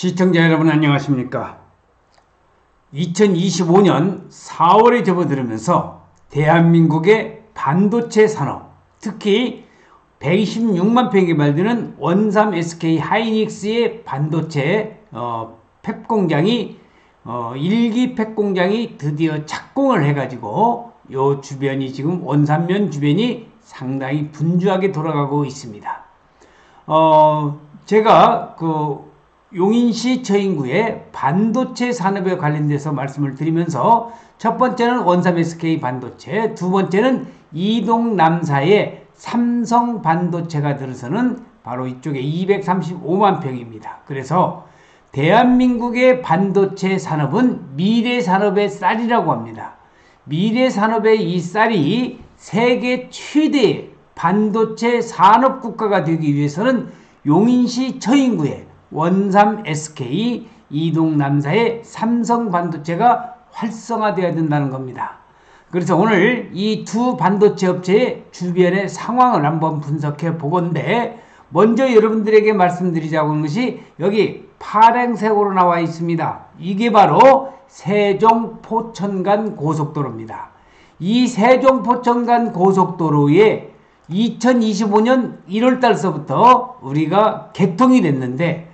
시청자 여러분 안녕하십니까? 2025년 4월에 접어들면서 대한민국의 반도체 산업, 특히 126만 평에 말드는 원삼 SK 하이닉스의 반도체 어, 팹 공장이 어, 일기 팹 공장이 드디어 착공을 해가지고 요 주변이 지금 원산면 주변이 상당히 분주하게 돌아가고 있습니다. 어, 제가 그 용인시 저인구의 반도체 산업에 관련돼서 말씀을 드리면서 첫 번째는 원삼 SK 반도체, 두 번째는 이동 남사의 삼성 반도체가 들어서는 바로 이쪽에 235만 평입니다. 그래서 대한민국의 반도체 산업은 미래 산업의 쌀이라고 합니다. 미래 산업의 이 쌀이 세계 최대 반도체 산업 국가가 되기 위해서는 용인시 처인구에 원삼 SK 이동 남사의 삼성 반도체가 활성화되어야 된다는 겁니다. 그래서 오늘 이 두 반도체 업체의 주변의 상황을 한번 분석해 보건데 먼저 여러분들에게 말씀드리자고 하는 것이 여기 파랭색으로 나와 있습니다. 이게 바로 세종 포천간 고속도로입니다. 이 세종 포천간 고속도로에 2025년 1월 달서부터 우리가 개통이 됐는데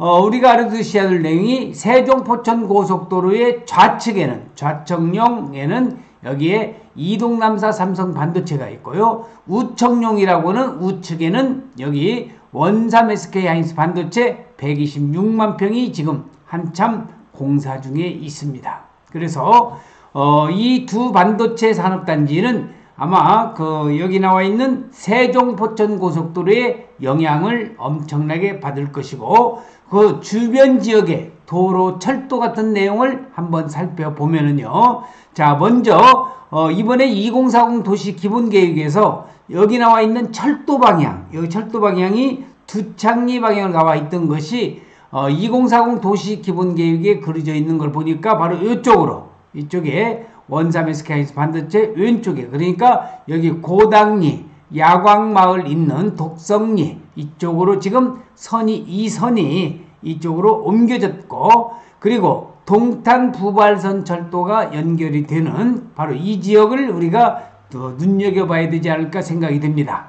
어, 우리가 알아두셔야 될 내용이 세종 포천 고속도로의 좌측에는 좌측용에는 여기에 이동남사 삼성 반도체가 있고요. 우청용이라고는 우측에는 여기 원삼 SK 하인스 반도체 126만 평이 지금 한참 공사 중에 있습니다. 그래서 어, 이 두 반도체 산업단지는 아마 그 여기 나와 있는 세종 포천 고속도로의 영향을 엄청나게 받을 것이고 그 주변 지역의 도로 철도 같은 내용을 한번 살펴보면은요. 자, 먼저 어, 이번에 2040 도시 기본 계획에서 여기 나와 있는 철도 방향, 여기 철도 방향이 두창리 방향으로 나와 있던 것이 어, 2040 도시 기본 계획에 그려져 있는 걸 보니까 바로 이쪽으로 이쪽에 원삼 스카이스 반도체 왼쪽에 그러니까 여기 고당리 야광마을 있는 독성리 이쪽으로 지금 선이 이 선이 이쪽으로 옮겨졌고 그리고 동탄 부발선 철도가 연결이 되는 바로 이 지역을 우리가 또 눈여겨봐야 되지 않을까 생각이 듭니다.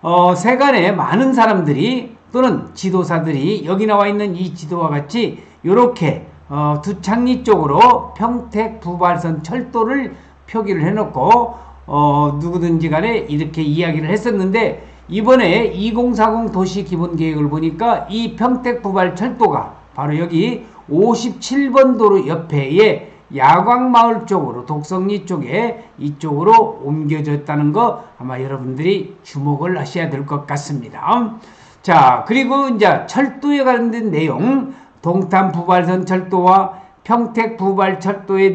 어, 세간에 많은 사람들이 또는 지도사들이 여기 나와 있는 이 지도와 같이 이렇게 어, 두창리 쪽으로 평택 부발선 철도를 표기를 해놓고 어, 누구든지 간에 이렇게 이야기를 했었는데 이번에 2040 도시 기본 계획을 보니까 이 평택 부발 철도가 바로 여기 57번 도로 옆에에 야광마을 쪽으로 독성리 쪽에 이쪽으로 옮겨졌다는 거 아마 여러분들이 주목을 하셔야 될 것 같습니다. 자 그리고 이제 철도에 관련된 내용 동탄 부발선 철도와 평택 부발 철도에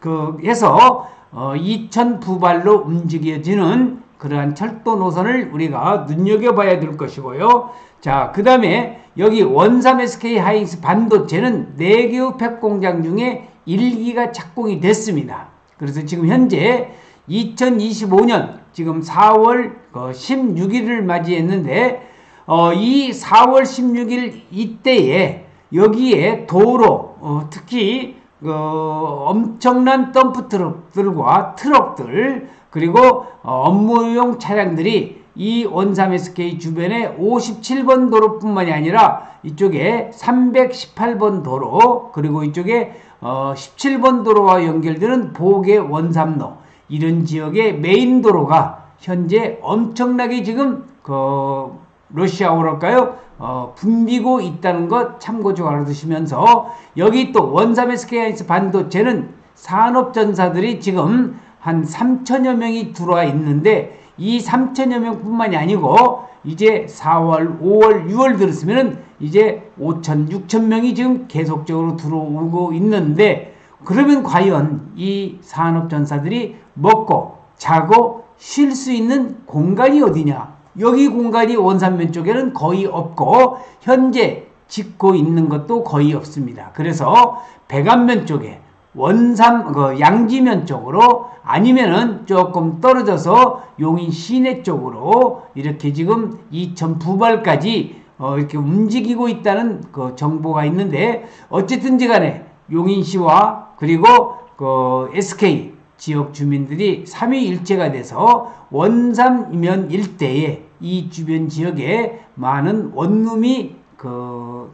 그 해서 어, 이천 부발로 움직여지는 그러한 철도 노선을 우리가 눈여겨봐야 될 것이고요. 자, 그 다음에 여기 원삼 SK 하이닉스 반도체는 4개의 팩 공장 중에 1기가 착공이 됐습니다. 그래서 지금 현재 2025년 지금 4월 16일을 어, 맞이했는데 어, 이 4월 16일 이때에 여기에 도로 어, 특히 어, 엄청난 덤프 트럭들과 트럭들 그리고 어, 업무용 차량들이 이 원삼 SK 주변에 57번 도로뿐만이 아니라 이쪽에 318번 도로 그리고 이쪽에 어, 17번 도로와 연결되는 보계 원삼로 이런 지역의 메인 도로가 현재 엄청나게 지금 그 러시아어랄까요? 어, 붐비고 있다는 것 참고적 알아두시면서 여기 또 원삼 SK하이닉스 반도체는 산업 전사들이 지금 한 3천여 명이 들어와 있는데 이 3천여 명뿐만이 아니고 이제 4월, 5월, 6월 들었으면은 이제 5천, 6천 명이 지금 계속적으로 들어오고 있는데 그러면 과연 이 산업 전사들이 먹고 자고 쉴 수 있는 공간이 어디냐? 여기 공간이 원산면 쪽에는 거의 없고 현재 짓고 있는 것도 거의 없습니다. 그래서 백안면 쪽에 원산 그 양지면 쪽으로 아니면은 조금 떨어져서 용인 시내 쪽으로 이렇게 지금 이천 부발까지 어, 이렇게 움직이고 있다는 그 정보가 있는데 어쨌든지 간에 용인시와 그리고 그 SK 지역 주민들이 3위 일체가 돼서 원삼면 일대에 이 주변 지역에 많은 원룸이 그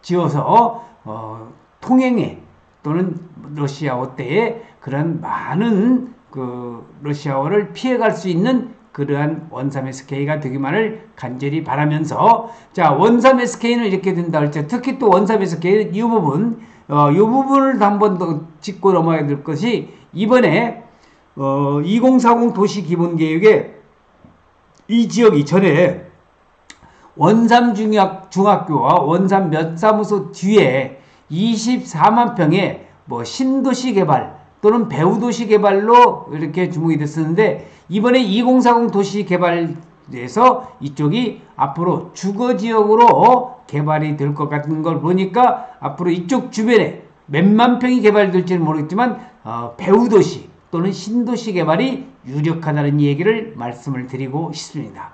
지어서 어, 통행에 또는 러시아어 때에 그런 많은 그 러시아어를 피해갈 수 있는 그러한 원삼 SK가 되기만을 간절히 바라면서 자 원삼 SK는 이렇게 된다. 할때 특히 또 원삼 SK는 이 부분 어, 이 부분을 한번 더 짚고 넘어가야 될 것이 이번에 어, 2040 도시 기본 계획에 이 지역 이 전에 원삼 중학, 중학교와 원삼 면사무소 뒤에 24만 평의 뭐 신도시 개발 또는 배우도시 개발로 이렇게 주목이 됐었는데 이번에 2040 도시 개발 에서 이쪽이 앞으로 주거 지역으로 개발이 될 것 같은 걸 보니까 앞으로 이쪽 주변에 몇만 평이 개발될지는 모르겠지만 어, 배우도시 또는 신도시 개발이 유력하다는 얘기를 말씀을 드리고 싶습니다.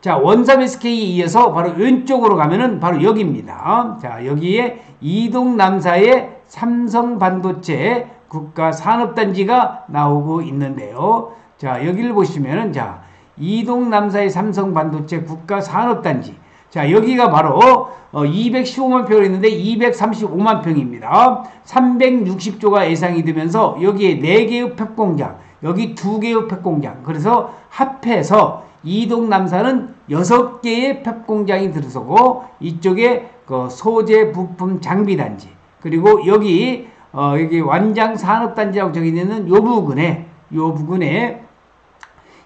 자, 원삼 SK에 이어서 바로 왼쪽으로 가면은 바로 여기입니다. 자, 여기에 이동 남사의 삼성 반도체 국가 산업단지가 나오고 있는데요. 자, 여기를 보시면은 자, 이동 남사의 삼성 반도체 국가 산업단지. 자, 여기가 바로 어, 215만 평이 있는데 235만 평입니다. 360조가 예상이 되면서 여기에 4개의 팹공장, 여기 2개의 팹공장. 그래서 합해서 이동 남사는 6개의 팹공장이 들어서고 이쪽에 그 소재 부품 장비 단지 그리고 여기 어 여기 완장 산업 단지라고 적혀 있는 요 부근에 요 부근에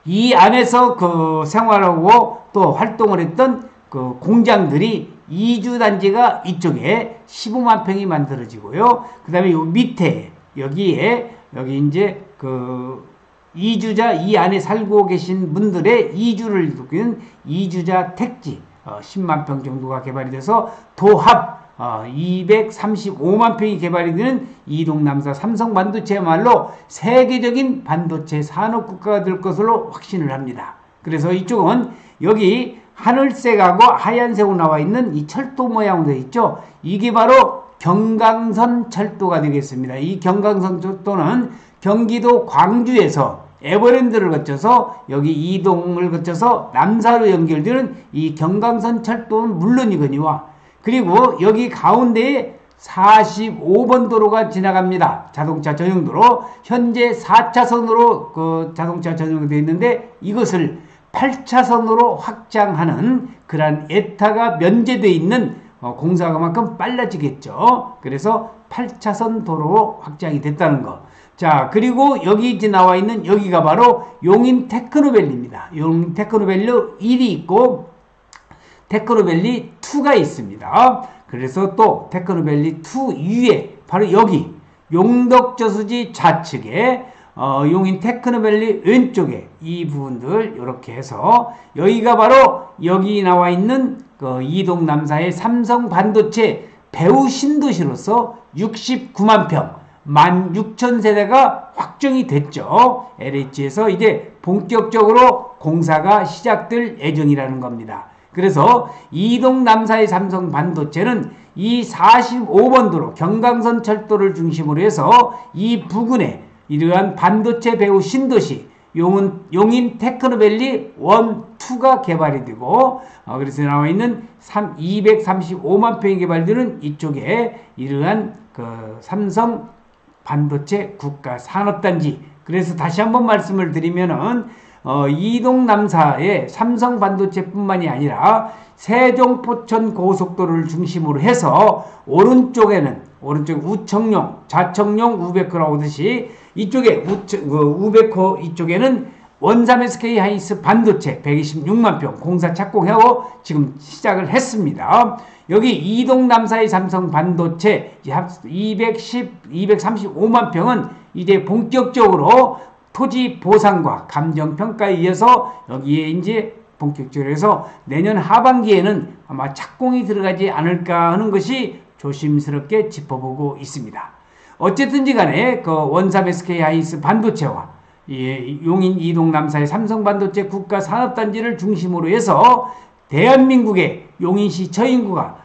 이 안에서 그 생활하고 또 활동을 했던 그 공장들이 이주 단지가 이쪽에 15만 평이 만들어지고요. 그 다음에 요 밑에 여기에 여기 이제 그 이주자 이 안에 살고 계신 분들의 이주를 두는 이주자 택지 어, 10만 평 정도가 개발이 돼서 도합 어, 235만 평이 개발이 되는 이동 남사 삼성 반도체야말로 세계적인 반도체 산업 국가가 될 것으로 확신을 합니다. 그래서 이쪽은 여기 하늘색하고 하얀색으로 나와 있는 이 철도 모양으로 있죠. 이게 바로 경강선 철도가 되겠습니다. 이 경강선 철도는 경기도 광주에서 에버랜드를 거쳐서 여기 이동을 거쳐서 남사로 연결되는 이 경강선 철도는 물론이거니와 그리고 여기 가운데에 45번 도로가 지나갑니다. 자동차 전용도로 현재 4차선으로 그 자동차 전용되어 있는데 이것을 8차선으로 확장하는 그러한 에타가 면제되어 있는 어, 공사가 만큼 빨라지겠죠. 그래서 8차선 도로 확장이 됐다는 거. 자, 그리고 여기 이제 나와 있는 여기가 바로 용인 테크노밸리입니다. 용인 테크노밸리 1이 있고 테크노밸리 2가 있습니다. 그래서 또 테크노밸리 2 위에 바로 여기 용덕저수지 좌측에 어, 용인 테크노밸리 왼쪽에 이 부분들 이렇게 해서 여기가 바로 여기 나와 있는 그 이동 남사의 삼성 반도체 배우 신도시로서 69만 평, 16,000세대가 확정이 됐죠. LH에서 이제 본격적으로 공사가 시작될 예정이라는 겁니다. 그래서 이동 남사의 삼성 반도체는 이 45번 도로 경강선 철도를 중심으로 해서 이 부근에 이러한 반도체 배우 신도시 용인, 용인 테크노밸리 1, 2가 개발이 되고 어, 그래서 나와 있는 3, 235만 평이 개발되는 이쪽에 이러한 그 삼성 반도체 국가 산업단지. 그래서 다시 한번 말씀을 드리면은 어, 이동 남사의 삼성 반도체뿐만이 아니라 세종 포천 고속도로를 중심으로 해서 오른쪽에는 오른쪽 우청룡, 좌청룡, 우베코라고 하듯이 이쪽에 우청, 그 우베코 이쪽에는 원삼 SK 하이스 반도체 126만 평 공사 착공하고 지금 시작을 했습니다. 여기 이동 남사의 삼성 반도체 210, 235만 평은 이제 본격적으로 토지 보상과 감정 평가에 의해서 여기에 이제 본격적으로 해서 내년 하반기에는 아마 착공이 들어가지 않을까 하는 것이 조심스럽게 짚어보고 있습니다. 어쨌든지 간에 그 원삼 SK 하이스 반도체와 예, 용인 이동 남사의 삼성 반도체 국가 산업단지를 중심으로 해서 대한민국의 용인시 처인구가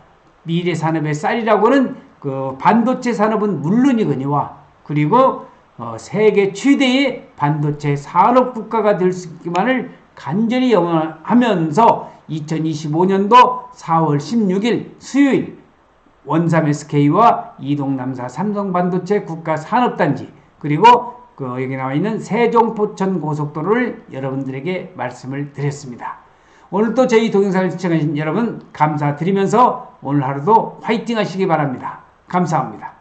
미래 산업의 쌀이라고는 그 반도체 산업은 물론이거니와 그리고 어, 세계 최대의 반도체 산업 국가가 될 수 있기만을 간절히 영원하면서 2025년도 4월 16일 수요일 원삼 SK와 이동남사 삼성반도체 국가산업단지 그리고 그 여기 나와 있는 세종 포천 고속도로를 여러분들에게 말씀을 드렸습니다. 오늘도 저희 동영상을 시청하신 여러분 감사드리면서 오늘 하루도 화이팅 하시기 바랍니다. 감사합니다.